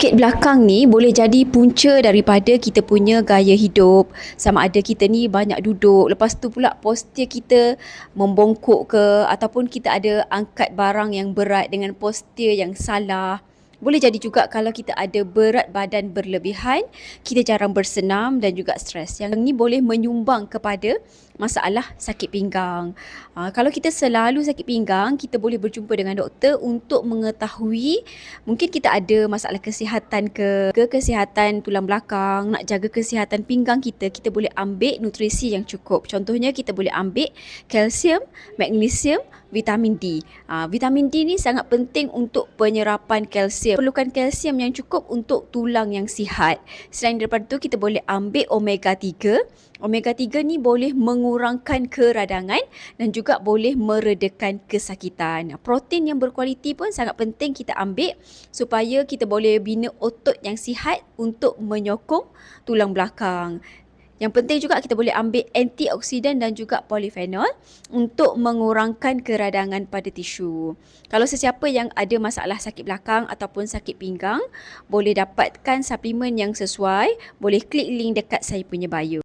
sakit belakang ni boleh jadi punca daripada kita punya gaya hidup. Sama ada kita ni banyak duduk, lepas tu pula postur kita membongkok ke ataupun kita ada angkat barang yang berat dengan postur yang salah. Boleh jadi juga kalau kita ada berat badan berlebihan, kita jarang bersenam dan juga stres. Yang ni boleh menyumbang kepada masalah sakit pinggang. Ha, kalau kita selalu sakit pinggang, kita boleh berjumpa dengan doktor untuk mengetahui mungkin kita ada masalah kesihatan ke, ke kesihatan tulang belakang, nak jaga kesihatan pinggang kita, kita boleh ambil nutrisi yang cukup. Contohnya kita boleh ambil kalsium, magnesium, vitamin D. Ha, vitamin D ni sangat penting untuk penyerapan kalsium. Perlukan kalsium yang cukup untuk tulang yang sihat. Selain daripada tu kita boleh ambil omega 3. Omega 3 ni boleh mengurangkan keradangan dan juga boleh meredakan kesakitan. Protein yang berkualiti pun sangat penting kita ambil supaya kita boleh bina otot yang sihat untuk menyokong tulang belakang. Yang penting juga kita boleh ambil antioksidan dan juga polifenol untuk mengurangkan keradangan pada tisu. Kalau sesiapa yang ada masalah sakit belakang ataupun sakit pinggang, boleh dapatkan suplemen yang sesuai, boleh klik link dekat saya punya bio.